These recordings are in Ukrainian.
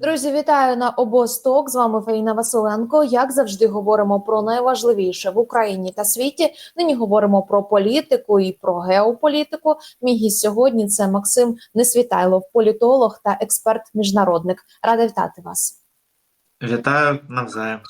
Друзі, вітаю на обосток. З вами Фаїна Василенко. Як завжди, говоримо про найважливіше в Україні та світі. Нині говоримо про політику і про геополітику. Мій гість сьогодні це Максим Несвітайлов, політолог та експерт-міжнародник. Рада вітати вас. Вітаю навзаєм.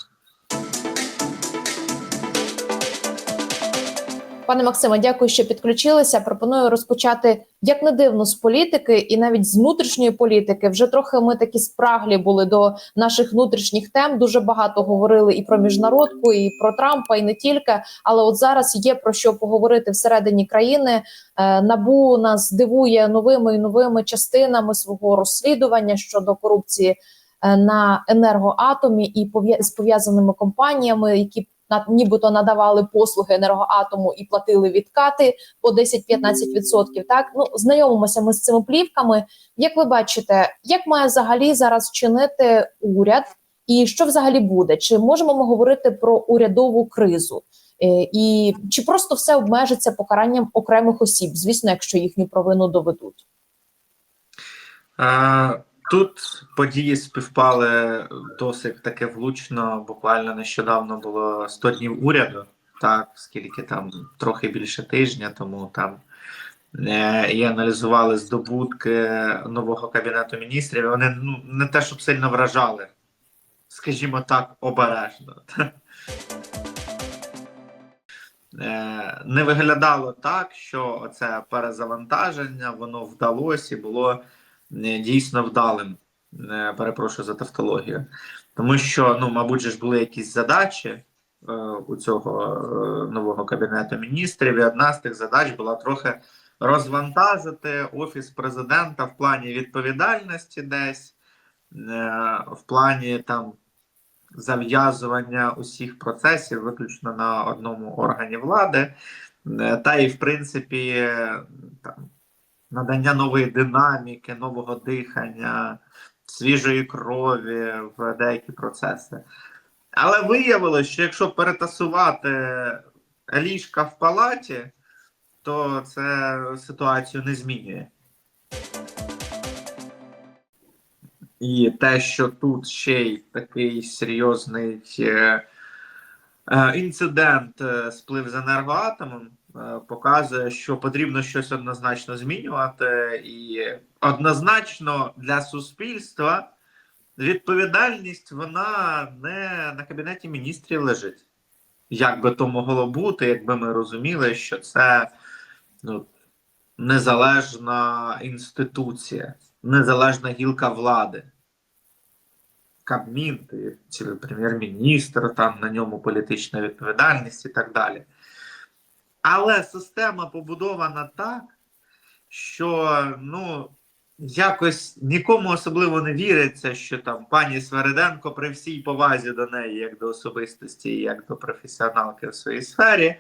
Пане Максиме, дякую, що підключилися. Пропоную розпочати як не дивно з політики, і навіть з внутрішньої політики. Вже трохи ми такі спраглі були до наших внутрішніх тем. Дуже багато говорили і про міжнародку, і про Трампа, і не тільки. Але от зараз є про що поговорити всередині країни. Е, Набу нас дивує новими і новими частинами свого розслідування щодо корупції е, на енергоатомі і з пов'язаними компаніями, які на нібито надавали послуги енергоатому і платили відкати по 10-15%. Так ну знайомимося ми з цими плівками. Як ви бачите, як має взагалі зараз чинити уряд, і що взагалі буде? Чи можемо ми говорити про урядову кризу? Е, І чи просто все обмежиться покаранням окремих осіб, звісно, якщо їхню провину доведуть? Тут події співпали досить таки влучно. Буквально нещодавно було 100 днів уряду, так скільки там трохи більше тижня, тому там е, і аналізували здобутки нового кабінету міністрів. Вони ну не те, щоб сильно вражали, скажімо так, обережно. Е, Не виглядало так, що це перезавантаження, воно вдалося і було дійсно вдалим. Е, Перепрошую за тавтологію. Тому що, ну, мабуть, ж були якісь задачі е, у цього е, нового кабінету міністрів, і одна з тих задач була трохи розвантажити офіс президента в плані відповідальності десь, е, в плані там зав'язування усіх процесів виключно на одному органі влади, е, та і в принципі е, там надання нової динаміки, нового дихання, свіжої крові в деякі процеси. Але виявилося, що якщо перетасувати ліжка в палаті, то це ситуацію не змінює. І те, що тут ще й такий серйозний е, е, інцидент е, сплив з енергоатомом, показує, що потрібно щось однозначно змінювати, і однозначно для суспільства відповідальність вона не на кабінеті міністрів лежить. Як би то могло бути, якби ми розуміли, що це ну, незалежна інституція, незалежна гілка влади. Кабмін, прем'єр-міністр, там на ньому політична відповідальність і так далі. Але система побудована так, що ну, якось нікому особливо не віриться, що там пані Свериденко при всій повазі до неї, як до особистості, як до професіоналки в своїй сфері,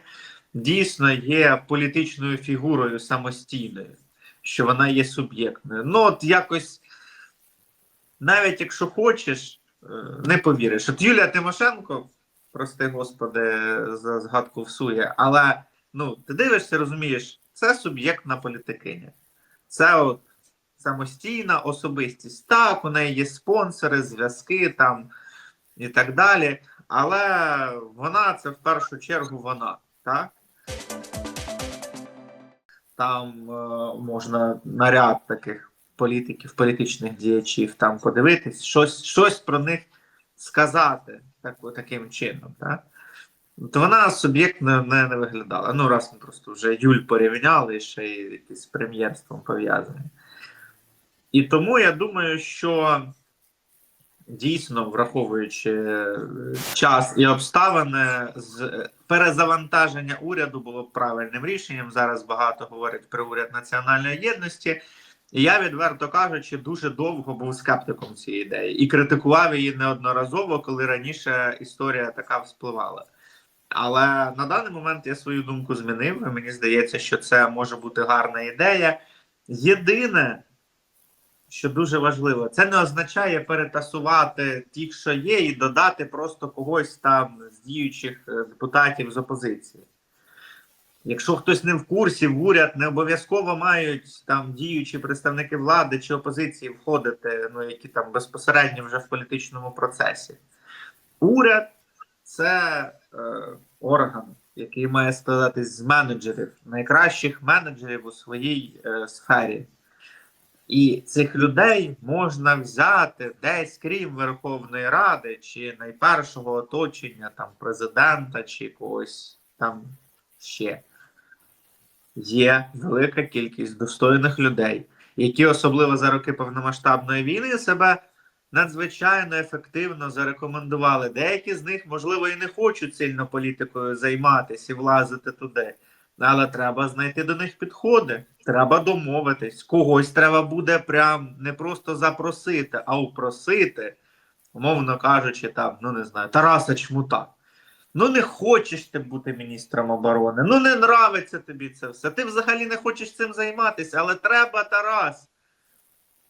дійсно є політичною фігурою самостійною, що вона є суб'єктною. Ну, от якось, навіть якщо хочеш, е, не повіриш. От Юлія Тимошенко, прости господи, за згадку всує, але ну, ти дивишся, розумієш, це суб'єктна політикиня. Це от самостійна особистість. Так, у неї є спонсори, зв'язки там і так далі. Але вона це в першу чергу вона, так? Там е, можна наряд таких політиків, політичних діячів там подивитись, щось, щось про них сказати так, таким чином. Так? То вона суб'єктно не, не виглядала. Ну, раз ми просто вже Юль порівняли, ще й якось з прем'єрством пов'язані. І тому я думаю, що дійсно, враховуючи е, час і обставини, е, перезавантаження уряду було правильним рішенням. Зараз багато говорять про уряд національної єдності. І я, відверто кажучи, дуже довго був скептиком цієї ідеї і критикував її неодноразово, коли раніше історія така вспливала. Але на даний момент я свою думку змінив. і Мені здається, що це може бути гарна ідея. Єдине, що дуже важливо, це не означає перетасувати тих, що є, і додати просто когось там з діючих е, депутатів з опозиції. Якщо хтось не в курсі, в уряд не обов'язково мають там діючі представники влади чи опозиції входити, ну які там безпосередньо вже в політичному процесі. Уряд це орган, який має складатись з менеджерів, найкращих менеджерів у своїй е, сфері. І цих людей можна взяти десь крім Верховної Ради чи найпершого оточення там президента чи когось там ще. Є велика кількість достойних людей, які особливо за роки повномасштабної війни себе надзвичайно ефективно зарекомендували. Деякі з них, можливо, і не хочуть сильно політикою займатися і влазити туди. Але треба знайти до них підходи. Треба домовитись. Когось треба буде прям не просто запросити, а упросити, умовно кажучи, там, ну не знаю, Тараса Чмута. Ну, не хочеш ти бути міністром оборони, ну не нравиться тобі це все. Ти взагалі не хочеш цим займатися, але треба Тарас.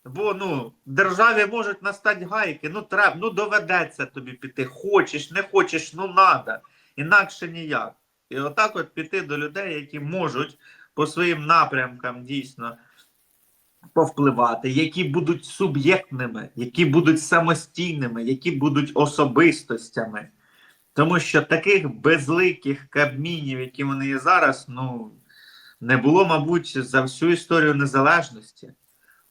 Бо ну, державі можуть настати гайки, ну треба, ну доведеться тобі піти. Хочеш, не хочеш, ну надо. Інакше ніяк. І отак от піти до людей, які можуть по своїм напрямкам дійсно повпливати, які будуть суб'єктними, які будуть самостійними, які будуть особистостями. Тому що таких безликих кабмінів, які вони є зараз, ну не було, мабуть, за всю історію незалежності.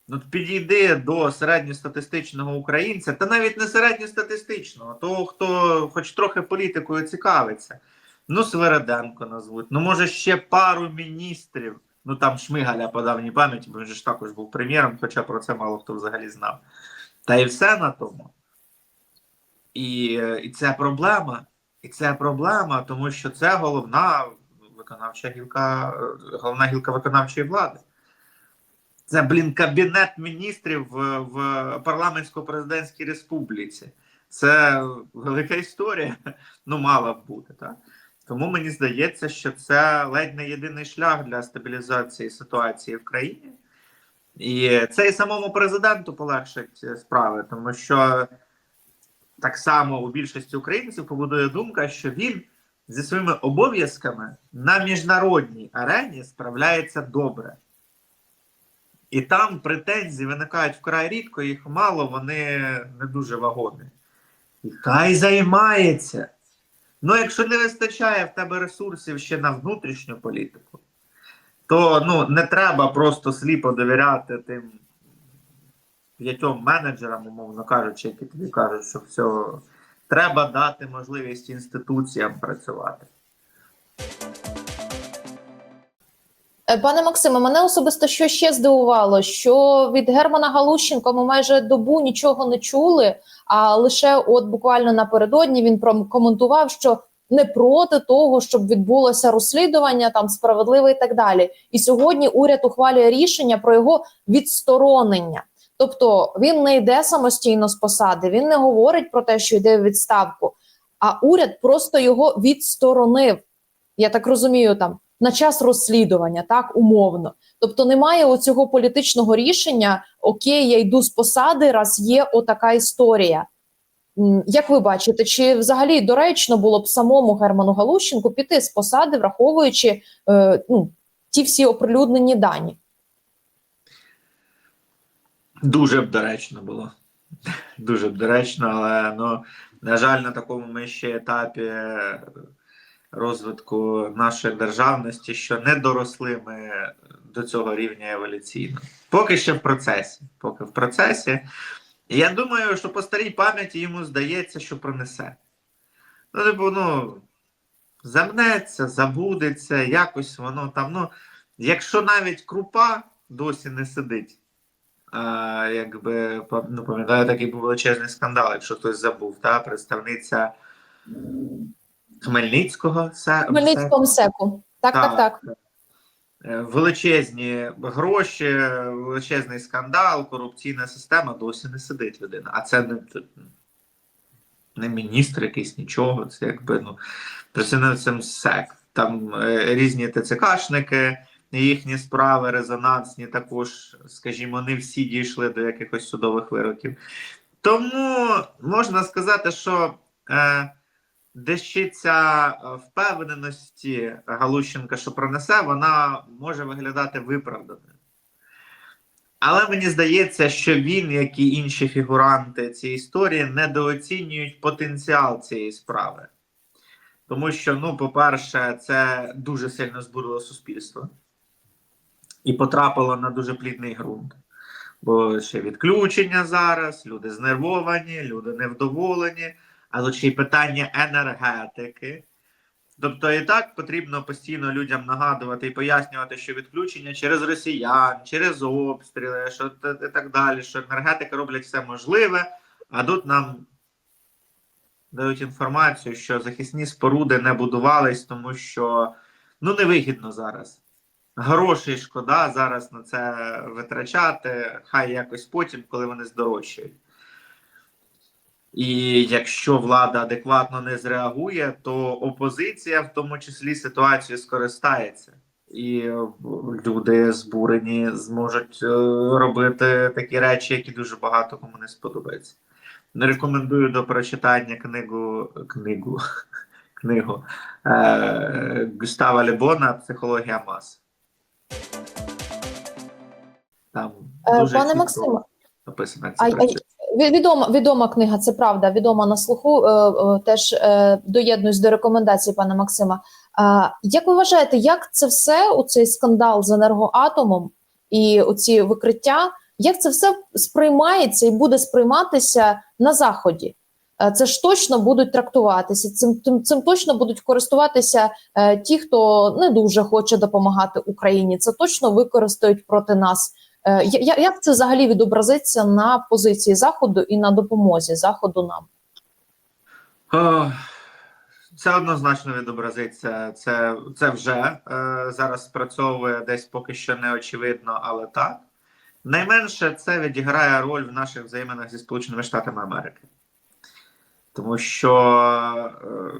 Ну, підійди до середньостатистичного українця, та навіть не середньостатистичного, того, хто хоч трохи політикою цікавиться. Ну, Свереденко назвуть, ну, може, ще пару міністрів. Ну там Шмигаля по давній пам'яті, бо він же ж також був прем'єром, хоча про це мало хто взагалі знав. Та і все на тому. І, і це проблема. І це проблема, тому що це головна виконавча гілка, е, головна гілка виконавчої влади. Це, блін, кабінет міністрів в, в парламентсько-президентській республіці. Це велика історія. Ну, мала б бути, так? Тому мені здається, що це ледь не єдиний шлях для стабілізації ситуації в країні. І це і самому президенту полегшить справи, тому що так само у більшості українців побудує думка, що він зі своїми обов'язками на міжнародній арені справляється добре. І там претензії виникають вкрай рідко, їх мало, вони не дуже вагомі. І хай займається. Ну, якщо не вистачає в тебе ресурсів ще на внутрішню політику, то ну, не треба просто сліпо довіряти тим п'ятьом менеджерам, умовно кажучи, які тобі кажуть, що все, треба дати можливість інституціям працювати. Е, Пане Максиме, мене особисто що ще здивувало, що від Германа Галущенко ми майже добу нічого не чули. А лише от буквально напередодні він прокоментував, що не проти того, щоб відбулося розслідування, там справедливе і так далі. І сьогодні уряд ухвалює рішення про його відсторонення. Тобто він не йде самостійно з посади, він не говорить про те, що йде в відставку, а уряд просто його відсторонив. Я так розумію, там на час розслідування, так умовно. Тобто немає оцього політичного рішення Окей, я йду з посади, раз є отака історія. Як ви бачите, чи взагалі доречно було б самому Герману Галущенку піти з посади, враховуючи е, ну, ті всі оприлюднені дані? Дуже б доречно було. Дуже б доречно, але ну, на жаль, на такому ми ще етапі розвитку нашої державності, що не доросли ми до цього рівня еволюційно. Поки ще в процесі. Поки в процесі. Я думаю, що по старій пам'яті йому здається, що пронесе. Ну, типу, ну, замнеться, забудеться, якось воно там. Ну, якщо навіть крупа досі не сидить. А, якби ну, пам'ятаю, такий був величезний скандал, якщо хтось забув, та представниця Хмельницького се- Хмельницькому секу. Так, так, так. Е, Величезні гроші, величезний скандал, корупційна система досі не сидить людина. А це не, не міністр якийсь нічого. Це якби ну представницям СЕК. Там е, різні ТЦКшники, їхні справи резонансні, також, скажімо, не всі дійшли до якихось судових вироків. Тому можна сказати, що е, дещиця е, впевненості Галущенка, що пронесе, вона може виглядати виправданою. Але мені здається, що він, як і інші фігуранти цієї історії, недооцінюють потенціал цієї справи. Тому що, ну, по-перше, це дуже сильно збурило суспільство і потрапило на дуже плідний ґрунт. Бо ще відключення зараз, люди знервовані, люди невдоволені, ще й питання енергетики. Тобто і так потрібно постійно людям нагадувати і пояснювати, що відключення через росіян, через обстріли, що і так далі, що енергетики роблять все можливе, а тут нам дають інформацію, що захисні споруди не будувались, тому що ну невигідно зараз. Грошей шкода зараз на це витрачати, хай якось потім, коли вони здорожчають. І якщо влада адекватно не зреагує, то опозиція в тому числі ситуацією скористається. І е, люди збурені зможуть е, робити такі речі, які дуже багато кому не сподобаються. Не рекомендую до прочитання книгу книгу, книгу е, Густава Лебона Психологія мас. Там Е, дуже Пане Максиме, написано, відома, відома книга, це правда, відома на слуху. Е, е, теж е, доєднуюсь до рекомендацій пана Максима. Як ви вважаєте, як це все, у цей скандал з енергоатомом і оці викриття, як це все сприймається і буде сприйматися на заході? Це ж точно будуть трактуватися. Цим цим, цим точно будуть користуватися е, ті, хто не дуже хоче допомагати Україні. Це точно використають проти нас. Е, Як це взагалі відобразиться на позиції заходу і на допомозі заходу нам? Це однозначно відобразиться. Це, це вже е, зараз спрацьовує десь поки що не очевидно, але так. Найменше це відіграє роль в наших взаєминах зі Сполученими Штатами Америки. Тому що е,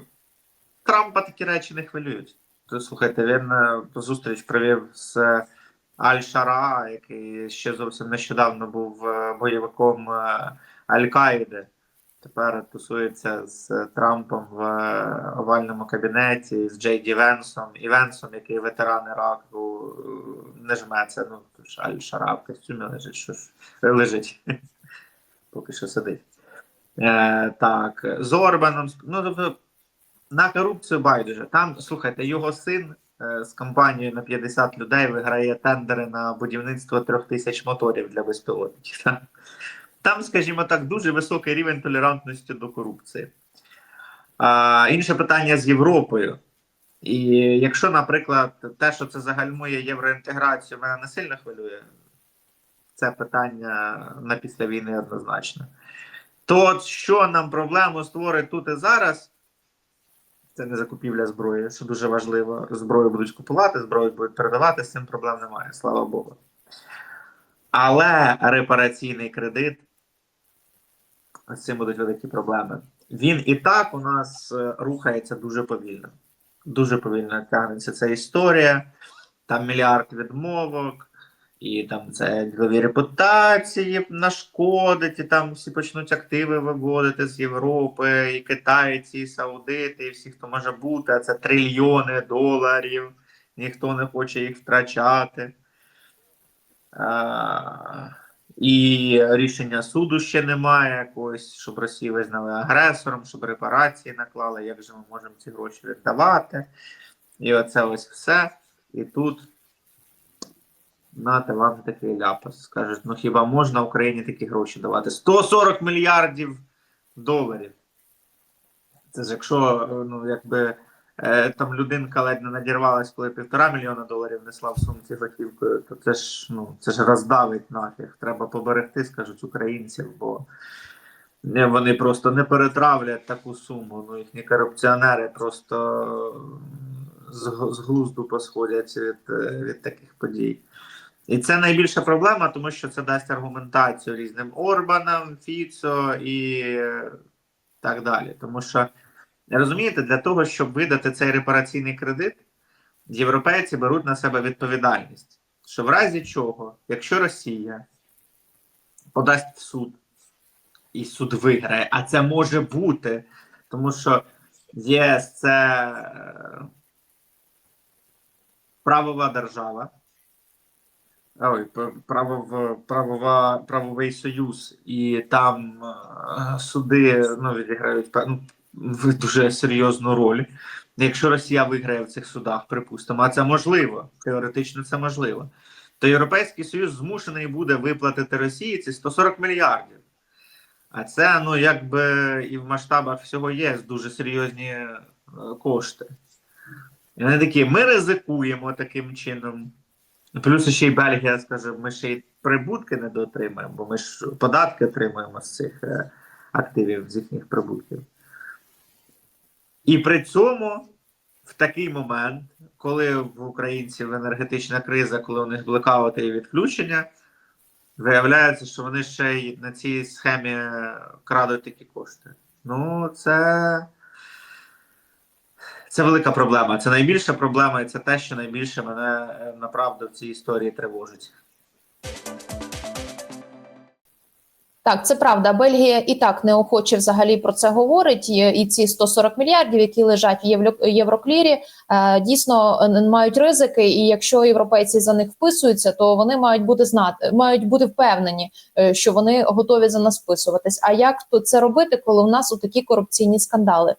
Трампа такі речі не хвилюють. Слухайте, він е, зустріч провів з Аль-Шара, який ще зовсім нещодавно був е, бойовиком е, Аль-Каїди тепер тусується з Трампом в е, овальному кабінеті, з Джей Ді Венсом і Венсом, який ветеран Іраку, не жметься. Ну, то ж Аль-Шара в костюмі лежить, що ж лежить. Поки що сидить. Е, так, з Орбаном. Ну, тобто, на корупцію байдуже. Там, слухайте, його син з компанією на 50 людей виграє тендери на будівництво трьох тисяч моторів для безпілотників. Там, скажімо так, дуже високий рівень толерантності до корупції. А, інше питання з Європою. І якщо, наприклад, те, що це загальмує євроінтеграцію, мене не сильно хвилює, це питання на після війни однозначно. То що нам проблему створить тут і зараз, це не закупівля зброї, що дуже важливо. Зброю будуть купувати, зброю будуть передавати, з цим проблем немає, слава Богу. Але репараційний кредит з цим будуть великі проблеми. Він і так у нас е, рухається дуже повільно. Дуже повільно тягнеться ця історія. Там мільярд відмовок, і там це ділові репутації нашкодить, і там всі почнуть активи виводити з Європи, і китайці, і саудити, і всі, хто може бути, а це трильйони доларів. Ніхто не хоче їх втрачати. А, і рішення суду ще немає якогось, щоб Росію визнали агресором, щоб репарації наклали, як же ми можемо ці гроші віддавати. І оце ось все. І тут нате вам такий ляпас. Скажуть, ну хіба можна Україні такі гроші давати? 140 мільярдів доларів. Це ж якщо ну, якби е, там людинка ледь не надірвалась, коли півтора мільйона доларів несла в сумці готівкою, то це ж ну це ж роздавить нафіг. Треба поберегти, скажуть українців, бо вони просто не перетравлять таку суму. Ну їхні корупціонери просто з, з глузду посходять від, е, від таких подій. І це найбільша проблема, тому що це дасть аргументацію різним Орбанам, Фіцо і так далі. Тому що розумієте, для того, щоб видати цей репараційний кредит, європейці беруть на себе відповідальність, що в разі чого, якщо Росія подасть в суд, і суд виграє, а це може бути, тому що ЄС це е, правова держава. Правов, правова, правовий союз, і там е, суди ну, відіграють в- дуже серйозну роль. Якщо Росія виграє в цих судах, припустимо, а це можливо, теоретично це можливо, то Європейський Союз змушений буде виплатити Росії ці 140 мільярдів. А це ну якби і в масштабах всього ЄС дуже серйозні е, кошти. І вони такі: ми ризикуємо таким чином. Плюс ще й Бельгія скаже, ми ще й прибутки не дотримаємо, бо ми ж податки отримуємо з цих е, активів, з їхніх прибутків. І при цьому в такий момент, коли в українців енергетична криза, коли у них блекаути і відключення, виявляється, що вони ще й на цій схемі крадуть такі кошти. Ну, це. Це велика проблема. Це найбільша проблема, і це те, що найбільше мене е, направду в цій історії тривожить. Так, це правда. Бельгія і так неохоче взагалі про це говорить. І, ці 140 мільярдів, які лежать в Євро- Євроклірі, е, дійсно е, мають ризики. І якщо європейці за них вписуються, то вони мають бути знати, мають бути впевнені, що вони готові за нас вписуватись. А як то це робити, коли у нас у такі корупційні скандали?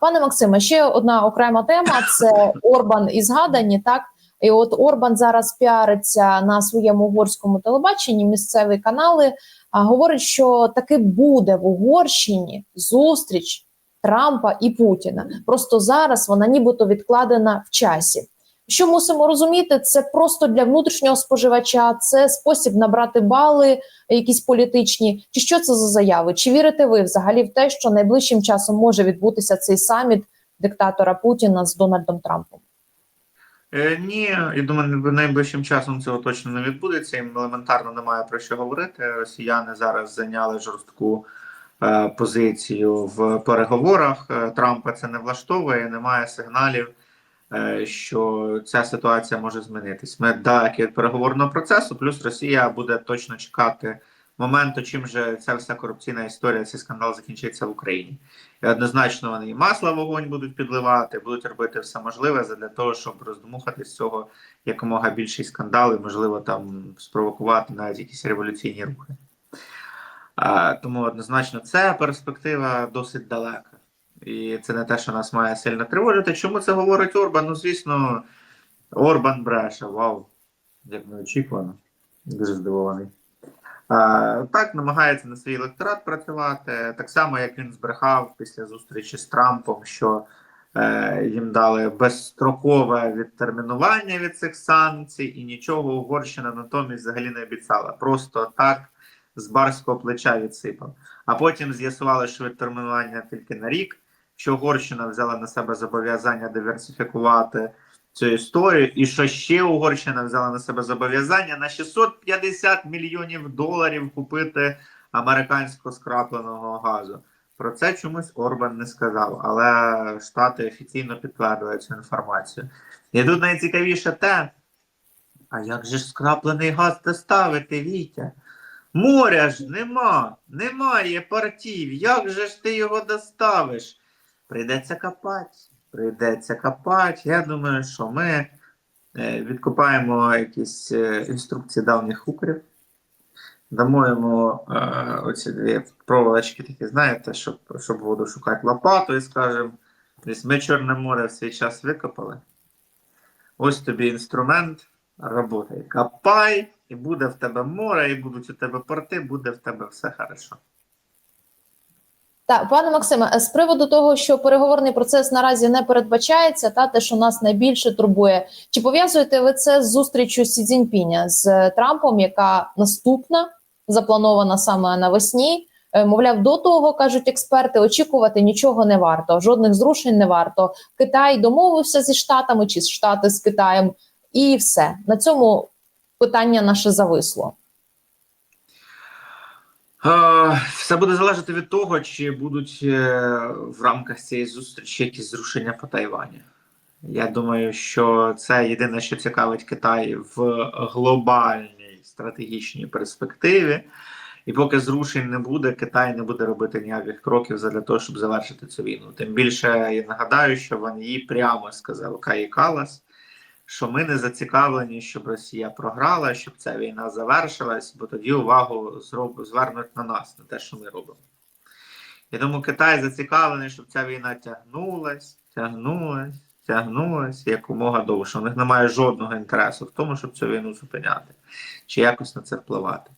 Пане Максиме, ще одна окрема тема це Орбан і згадані. Так і от Орбан зараз піариться на своєму угорському телебаченні. Місцеві канали а, говорить, що таки буде в Угорщині зустріч Трампа і Путіна. Просто зараз вона нібито відкладена в часі. Що мусимо розуміти, це просто для внутрішнього споживача, це спосіб набрати бали, якісь політичні. Чи що це за заяви? Чи вірите ви взагалі в те, що найближчим часом може відбутися цей саміт диктатора Путіна з Дональдом Трампом? Е, ні, я думаю, найближчим часом цього точно не відбудеться. Їм елементарно немає про що говорити. Росіяни зараз зайняли жорстку е, позицію в переговорах. Е, Трампа це не влаштовує, немає сигналів, що ця ситуація може змінитись. Ми далекі від переговорного процесу, плюс Росія буде точно чекати моменту, чим же ця вся корупційна історія, цей скандал закінчиться в Україні. І однозначно вони і масло в вогонь будуть підливати, будуть робити все можливе для того, щоб роздмухати з цього якомога більший скандал і, можливо, там спровокувати навіть якісь революційні рухи. Тому однозначно це перспектива досить далека. І це не те, що нас має сильно тривожити. Чому це говорить Орбан? Ну, звісно, Орбан бреше. Вау, як неочікувано. Дуже здивований. А, Так, намагається на свій електорат працювати. Так само, як він збрехав після зустрічі з Трампом, що е, їм дали безстрокове відтермінування від цих санкцій, і нічого Угорщина натомість взагалі не обіцяла. Просто так з барського плеча відсипав. А потім з'ясували, що відтермінування тільки на рік, що Угорщина взяла на себе зобов'язання диверсифікувати цю історію, і що ще Угорщина взяла на себе зобов'язання на 650 мільйонів доларів купити американського скрапленого газу. Про це чомусь Орбан не сказав, але Штати офіційно підтвердили цю інформацію. І тут найцікавіше те, а як же ж скраплений газ доставити, Вітя? Моря ж нема, немає партів. Як же ж ти його доставиш? Прийдеться копати. Прийдеться копати. Я думаю, що ми е, відкопаємо якісь е, інструкції давніх хукерів. Дамо йому е, оці дві проволочки, такі, знаєте, щоб, щоб воду шукати лопату і скажемо, ми Чорне море в свій час викопали. Ось тобі інструмент, роботай. Копай, і буде в тебе море, і будуть у тебе порти, буде в тебе все хорошо. Так, пане Максиме, з приводу того, що переговорний процес наразі не передбачається, та те, що нас найбільше турбує, чи пов'язуєте ви це з зустрічю Сі Цзіньпіня з Трампом, яка наступна запланована саме навесні? Е, Мовляв, до того кажуть експерти, очікувати нічого не варто, жодних зрушень не варто. Китай домовився зі штатами чи штати з Китаєм, і все на цьому питання наше зависло. Е, Все буде залежати від того, чи будуть е, в рамках цієї зустрічі якісь зрушення по Тайвані. Я думаю, що це єдине, що цікавить Китай в глобальній стратегічній перспективі. І поки зрушень не буде, Китай не буде робити ніяких кроків для того, щоб завершити цю війну. Тим більше я нагадаю, що Ван Ї прямо сказав Каї Калас, що ми не зацікавлені, щоб Росія програла, щоб ця війна завершилась, бо тоді увагу зроб... звернуть на нас, на те, що ми робимо. І тому Китай зацікавлений, щоб ця війна тягнулась, тягнулась, тягнулась якомога довше. У них немає жодного інтересу в тому, щоб цю війну зупиняти чи якось на це впливати.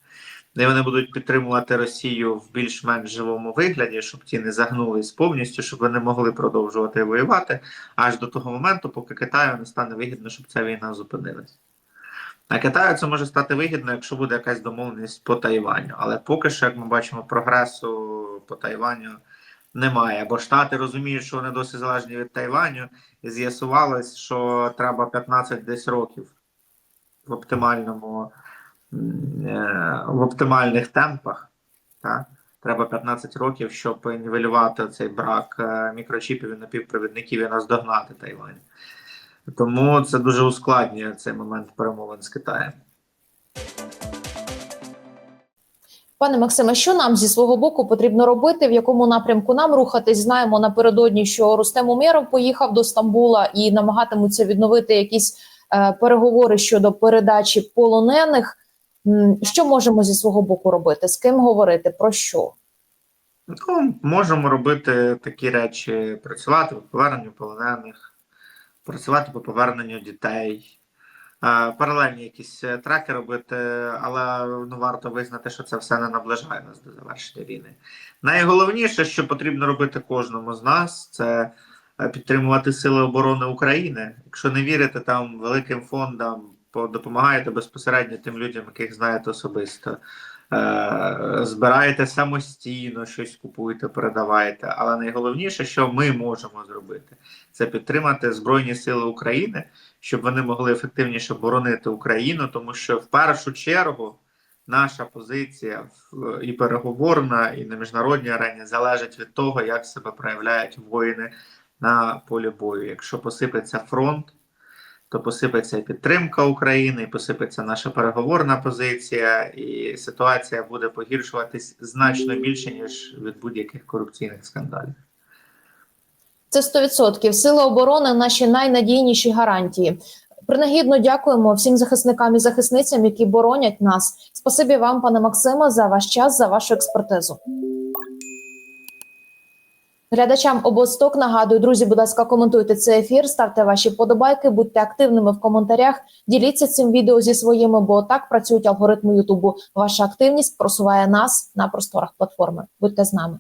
І вони будуть підтримувати Росію в більш-менш живому вигляді, щоб ті не загнулись повністю, щоб вони могли продовжувати воювати аж до того моменту, поки Китаю не стане вигідно, щоб ця війна зупинилась. А Китаю це може стати вигідно, якщо буде якась домовленість по Тайваню. Але поки що, як ми бачимо, прогресу по Тайваню немає. Бо Штати розуміють, що вони досить залежні від Тайваню, і з'ясувалось, що треба 15 десь років в оптимальному в оптимальних темпах. Так? Треба 15 років, щоб нівелювати цей брак е, мікрочіпів і напівпровідників і наздогнати Тайвань. Тому це дуже ускладнює цей момент перемовин з Китаєм. Пане Максиме, що нам зі свого боку потрібно робити? В якому напрямку нам рухатись? Знаємо напередодні, що Рустем Умєров поїхав до Стамбула і намагатимуться відновити якісь е, переговори щодо передачі полонених. Що можемо зі свого боку робити? З ким говорити? Про що? Ну, можемо робити такі речі: працювати по поверненню полонених, працювати по поверненню дітей, паралельні якісь е, треки робити, але ну, варто визнати, що це все не наближає нас до завершення війни. Найголовніше, що потрібно робити кожному з нас, це е, підтримувати Сили оборони України. Якщо не вірите там великим фондам, допомагаєте безпосередньо тим людям, яких знаєте особисто. Е, збираєте самостійно, щось купуєте, передаваєте. Але найголовніше, що ми можемо зробити, це підтримати Збройні Сили України, щоб вони могли ефективніше боронити Україну, тому що в першу чергу наша позиція і переговорна, і на міжнародній арені залежить від того, як себе проявляють воїни на полі бою. Якщо посипеться фронт, то посипеться і підтримка України, і посипеться наша переговорна позиція, і ситуація буде погіршуватись значно більше ніж від будь-яких корупційних скандалів. Це 100%. Сили оборони наші найнадійніші гарантії. Принагідно дякуємо всім захисникам і захисницям, які боронять нас. Спасибі вам, пане Максиме, за ваш час, за вашу експертизу. Глядачам обосток нагадую, друзі, будь ласка, коментуйте цей ефір, ставте ваші подобайки, будьте активними в коментарях, діліться цим відео зі своїми, бо так працюють алгоритми Ютубу. Ваша активність просуває нас на просторах платформи. Будьте з нами.